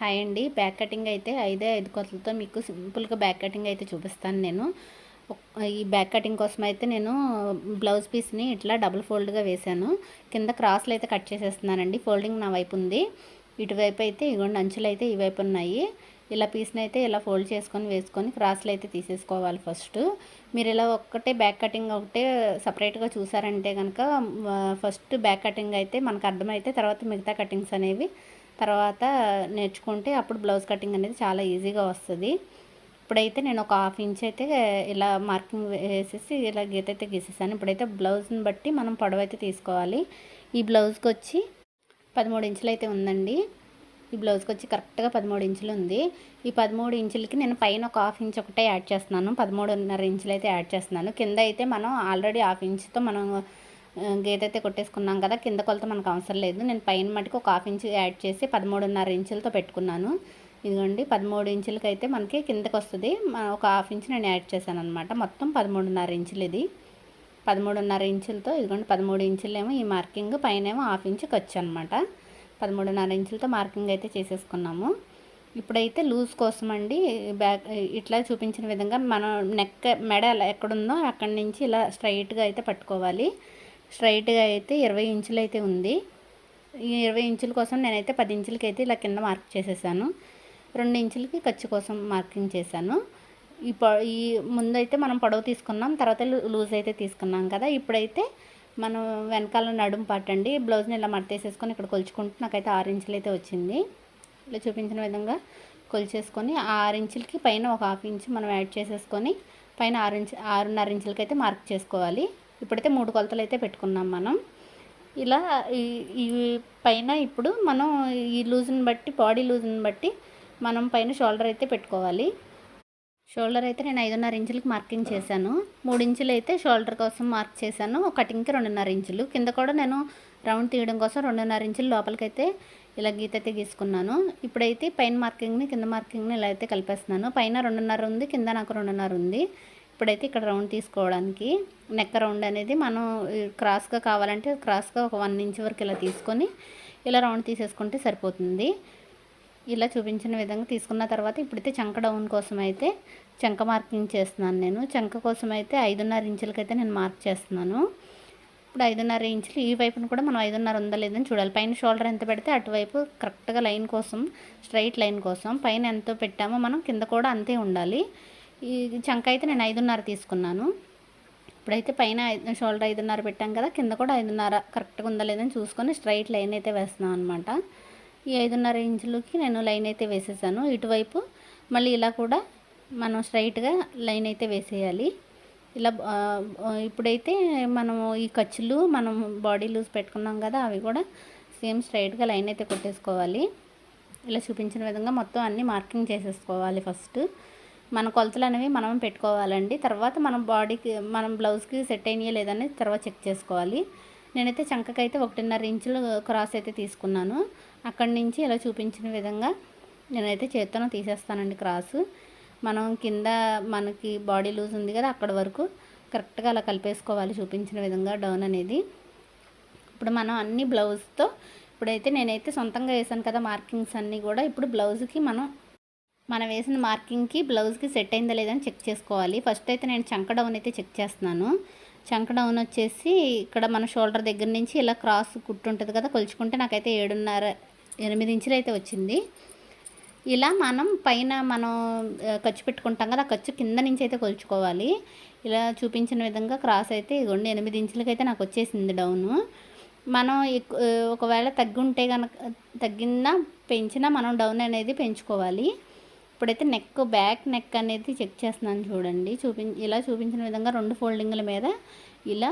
Hi అండి. Back cutting అయితే ఐదే ఐదు కొలతలతో మీకు సింపుల్గా బ్యాక్ కటింగ్ అయితే చూపిస్తాను నేను. ఈ బ్యాక్ కటింగ్ కోసం అయితే నేను బ్లౌజ్ పీస్ని ఇట్లా డబుల్ ఫోల్డ్గా వేశాను. కింద క్రాస్లు అయితే కట్ చేసేస్తున్నానండి. ఫోల్డింగ్ నా వైపు ఉంది. ఇటువైపు అయితే ఇగోండి అంచులు అయితే ఇవైపు ఉన్నాయి. ఇలా పీస్ని అయితే ఇలా ఫోల్డ్ చేసుకొని వేసుకొని క్రాస్లు అయితే తీసేసుకోవాలి ఫస్ట్. మీరు ఇలా ఒక్కటే బ్యాక్ కటింగ్ ఒకటే సపరేట్గా చూసారంటే కనుక ఫస్ట్ బ్యాక్ కటింగ్ అయితే మనకు అర్థమైతే తర్వాత మిగతా కటింగ్స్ అనేవి తర్వాత నేర్చుకుంటే అప్పుడు బ్లౌజ్ కటింగ్ అనేది చాలా ఈజీగా వస్తుంది. ఇప్పుడైతే నేను ఒక హాఫ్ ఇంచ్ అయితే ఇలా మార్కింగ్ వేసేసి ఇలా గీత అయితే గీసేసాను. ఇప్పుడైతే బ్లౌజ్ని బట్టి మనం పొడవు అయితే తీసుకోవాలి. ఈ బ్లౌజ్కి వచ్చి పదమూడు ఇంచులు అయితే ఉందండి. ఈ బ్లౌజ్కి వచ్చి కరెక్ట్గా పదమూడు ఇంచులు ఉంది. ఈ పదమూడు ఇంచులకి నేను పైన ఒక హాఫ్ ఇంచ్ ఒకటే యాడ్ చేస్తున్నాను. పదమూడున్నర ఇంచులు అయితే యాడ్ చేస్తున్నాను. కింద అయితే మనం ఆల్రెడీ హాఫ్ ఇంచ్తో మనం ఆ, అయితే కొట్టేసుకున్నాం కదా కింద కొలత మనకు అవసరం లేదు. నేను పైన మటుకు ఒక హాఫ్ ఇంచ్ యాడ్ చేసి పదమూడున్నర ఇంచులతో పెట్టుకున్నాను. ఇదిగోండి పదమూడు ఇంచులకి అయితే మనకి కిందకి వస్తుంది. ఒక హాఫ్ ఇంచ్ నేను యాడ్ చేశాను అనమాట మొత్తం పదమూడున్నర ఇంచులు ఇది పదమూడున్నర ఇంచులతో ఇదిగోండి పదమూడు ఇంచులేమో ఈ మార్కింగ్ పైన ఏమో హాఫ్ ఇంచ్ ఖర్చు అనమాట పదమూడున్నర ఇంచులతో మార్కింగ్ అయితే చేసేసుకున్నాము. ఇప్పుడైతే లూజ్ కోసం అండి బ్యాక్ ఇట్లా చూపించిన విధంగా మనం నెక్ మెడ ఎలా ఎక్కడుందో అక్కడి నుంచి ఇలా స్ట్రైట్గా అయితే పట్టుకోవాలి. స్ట్రైట్గా అయితే ఇరవై ఇంచులు అయితే ఉంది. ఈ ఇరవై ఇంచుల కోసం నేనైతే పది ఇంచులకి అయితే ఇలా కింద మార్క్ చేసేసాను. రెండు ఇంచులకి ఖర్చు కోసం మార్కింగ్ చేశాను. ఈ పొ ఈ ముందైతే మనం పొడవు తీసుకున్నాం తర్వాత లూజ్ అయితే తీసుకున్నాం కదా. ఇప్పుడైతే మనం వెనకాల నడుము పట్టండి బ్లౌజ్ని ఇలా మడతేసేసుకొని ఇక్కడ కొలుచుకుంటే నాకైతే ఆరు ఇంచులు అయితే వచ్చింది. ఇలా చూపించిన విధంగా కొలిచేసుకొని ఆ ఆరు ఇంచులకి పైన ఒక హాఫ్ ఇంచ్ మనం యాడ్ చేసేసుకొని పైన ఆరు ఇంచు ఆరున్నర ఇంచులకి అయితే మార్క్ చేసుకోవాలి. ఇప్పుడైతే మూడు కొలతలు అయితే పెట్టుకున్నాం మనం. ఇలా ఈ ఈ పైన ఇప్పుడు మనం ఈ లూజ్ని బట్టి బాడీ లూజ్ని బట్టి మనం పైన షోల్డర్ అయితే పెట్టుకోవాలి. షోల్డర్ అయితే నేను ఐదున్నర ఇంచులకి మార్కింగ్ చేశాను. మూడు ఇంచులు అయితే షోల్డర్ కోసం మార్క్ చేశాను. కటింగ్కి రెండున్నర ఇంచులు. కింద కూడా నేను రౌండ్ తీయడం కోసం రెండున్నర ఇంచులు లోపలికైతే ఇలా గీత అయితే గీసుకున్నాను. ఇప్పుడైతే పైన మార్కింగ్ని కింద మార్కింగ్ని ఇలా అయితే కలిపేస్తున్నాను. పైన రెండున్నర ఉంది కింద నాకు రెండున్నర ఉంది. ఇప్పుడైతే ఇక్కడ రౌండ్ తీసుకోవడానికి నెక్ రౌండ్ అనేది మనం క్రాస్గా కావాలంటే క్రాస్గా ఒక వన్ ఇంచ్ వరకు ఇలా తీసుకొని ఇలా రౌండ్ తీసేసుకుంటే సరిపోతుంది. ఇలా చూపించిన విధంగా తీసుకున్న తర్వాత ఇప్పుడైతే చంక డౌన్ కోసం అయితే చంక మార్కింగ్ చేస్తున్నాను నేను. చంక కోసం అయితే ఐదున్నర ఇంచులకైతే నేను మార్క్ చేస్తున్నాను. ఇప్పుడు ఐదున్నర ఇంచులు ఈ వైపును కూడా మనం ఐదున్నర ఉందా లేదని చూడాలి. పైన షోల్డర్ ఎంత పెడితే అటువైపు కరెక్ట్గా లైన్ కోసం స్ట్రైట్ లైన్ కోసం పైన ఎంతో పెట్టామో మనం కింద కూడా అంతే ఉండాలి. ఈ చంక అయితే నేను ఐదున్నర తీసుకున్నాను. ఇప్పుడైతే పైన ఐదు షోల్డర్ ఐదున్నర పెట్టాం కదా కింద కూడా ఐదున్నర కరెక్ట్గా ఉందా లేదని చూసుకొని స్ట్రైట్ లైన్ అయితే వేస్తున్నాను అనమాట ఈ ఐదున్నర ఇంచులకి నేను లైన్ అయితే వేసేసాను. ఇటువైపు మళ్ళీ ఇలా కూడా మనం స్ట్రైట్గా లైన్ అయితే వేసేయాలి. ఇలా ఇప్పుడైతే మనము ఈ ఖర్చులు మనం బాడీ లూజ్ పెట్టుకున్నాం కదా అవి కూడా సేమ్ స్ట్రైట్గా లైన్ అయితే కొట్టేసుకోవాలి. ఇలా చూపించిన విధంగా మొత్తం అన్నీ మార్కింగ్ చేసేసుకోవాలి ఫస్ట్ మన కొలతలు అనేవి మనం పెట్టుకోవాలండి. తర్వాత మనం బాడీకి మనం బ్లౌజ్కి సెట్ అయినాయో లేదని తర్వాత చెక్ చేసుకోవాలి. నేనైతే చంకకైతే ఒకటిన్నర ఇంచులు క్రాస్ అయితే తీసుకున్నాను. అక్కడి నుంచి ఇలా చూపించిన విధంగా నేనైతే చేత్తోనే తీసేస్తానండి క్రాసు. మనం కింద మనకి బాడీ లూజ్ ఉంది కదా అక్కడ వరకు కరెక్ట్గా అలా కలిపేసుకోవాలి చూపించిన విధంగా డౌన్ అనేది. ఇప్పుడు మనం అన్ని బ్లౌజ్తో ఇప్పుడైతే నేనైతే సొంతంగా వేసాను కదా మార్కింగ్స్ అన్నీ కూడా ఇప్పుడు బ్లౌజ్కి మనం మనం వేసిన మార్కింగ్కి బ్లౌజ్కి సెట్ అయిందా లేదని చెక్ చేసుకోవాలి. ఫస్ట్ అయితే నేను చంక డౌన్ అయితే చెక్ చేస్తున్నాను. చంక డౌన్ వచ్చేసి ఇక్కడ మన షోల్డర్ దగ్గర నుంచి ఇలా క్రాస్ కుట్టు ఉంటుంది కదా కొలుచుకుంటే నాకైతే ఏడున్నర ఎనిమిది ఇంచులు అయితే వచ్చింది. ఇలా మనం పైన మనం ఖర్చు పెట్టుకుంటాం కదా ఆ ఖర్చు కింద నుంచి అయితే కొలుచుకోవాలి. ఇలా చూపించిన విధంగా క్రాస్ అయితే ఇగోండి ఎనిమిది ఇంచులకైతే నాకు వచ్చేసింది డౌను. మనం ఎక్కువ ఒకవేళ తగ్గుంటే కనుక తగ్గినా పెంచినా మనం డౌన్ అనేది పెంచుకోవాలి. ఇప్పుడైతే నెక్ బ్యాక్ నెక్ అనేది చెక్ చేస్తున్నాను చూడండి. చూపి ఇలా చూపించిన విధంగా రెండు ఫోల్డింగ్ల మీద ఇలా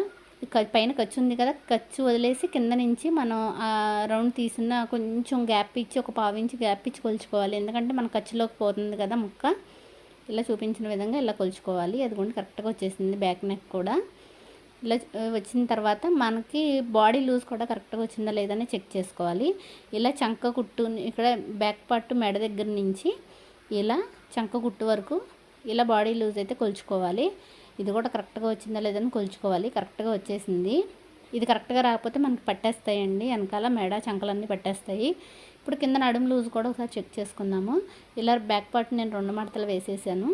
పైన ఖర్చు ఉంది కదా ఖర్చు వదిలేసి కింద నుంచి మనం ఆ రౌండ్ తీసిన కొంచెం గ్యాప్ ఇచ్చి ఒక పావు గ్యాప్ ఇచ్చి కొలుచుకోవాలి. ఎందుకంటే మన ఖర్చులోకి పోతుంది కదా ముక్క. ఇలా చూపించిన విధంగా ఇలా కొలుచుకోవాలి. అది కూడా కరెక్ట్గా వచ్చేసింది బ్యాక్ నెక్ కూడా. ఇలా వచ్చిన తర్వాత మనకి బాడీ లూజ్ కూడా కరెక్ట్గా వచ్చిందా లేదని చెక్ చేసుకోవాలి. ఇలా చంక కుట్టు ఇక్కడ బ్యాక్ పార్ట్ మెడ దగ్గర నుంచి ఇలా చంక కుట్టు వరకు ఇలా బాడీ లూజ్ అయితే కొలుచుకోవాలి. ఇది కూడా కరెక్ట్గా వచ్చిందా లేదని కొలుచుకోవాలి. కరెక్ట్గా వచ్చేసింది. ఇది కరెక్ట్గా రాకపోతే మనకి పట్టేస్తాయండి. వెనకాల మెడ చంకలన్నీ పట్టేస్తాయి. ఇప్పుడు కింద నడుము లూజ్ కూడా ఒకసారి చెక్ చేసుకుందాము. ఇలా బ్యాక్ పార్ట్ నేను రెండు మడతలు వేసేసాను.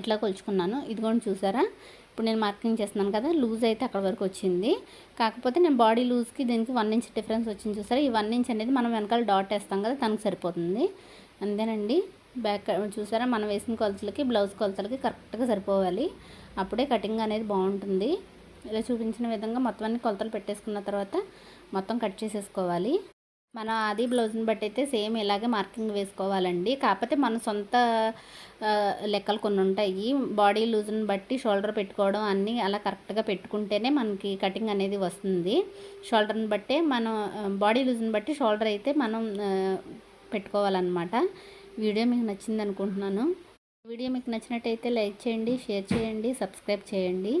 ఇట్లా కొలుచుకున్నాను. ఇదిగోండి చూసారా? ఇప్పుడు నేను మార్కింగ్ చేస్తున్నాను కదా లూజ్ అయితే అక్కడ వరకు వచ్చింది. కాకపోతే నేను బాడీ లూజ్కి దీనికి వన్ ఇంచ్ డిఫరెన్స్ వచ్చింది చూసారా? ఈ వన్ ఇంచ్ అనేది మనం వెనకాల డాట్ వేస్తాం కదా తనకు సరిపోతుంది. అంతేనండి. బ్యాక్ చూసారా? మనం వేసిన కొలతలకి బ్లౌజ్ కొలతలకి కరెక్ట్గా సరిపోవాలి. అప్పుడే కటింగ్ అనేది బాగుంటుంది. ఇలా చూపించిన విధంగా మొత్తం అన్ని కొలతలు పెట్టేసుకున్న తర్వాత మొత్తం కట్ చేసేసుకోవాలి. మనం అది బ్లౌజ్ని బట్టి అయితే సేమ్ ఇలాగే మార్కింగ్ వేసుకోవాలండి. కాకపోతే మన సొంత లెక్కలు కొన్ని ఉంటాయి. బాడీ లూజ్ని బట్టి షోల్డర్ పెట్టుకోవడం అన్నీ అలా కరెక్ట్గా పెట్టుకుంటేనే మనకి కటింగ్ అనేది వస్తుంది. షోల్డర్ని బట్టే మనం బాడీ లూజ్ని బట్టి షోల్డర్ అయితే మనం పెట్టుకోవాలన్నమాట. వీడియో మీకు నచ్చింది అనుకుంటున్నాను వీడియో మీకు నచ్చినట్టయితే లైక్ చేయండి షేర్ చేయండి సబ్స్క్రైబ్ చేయండి.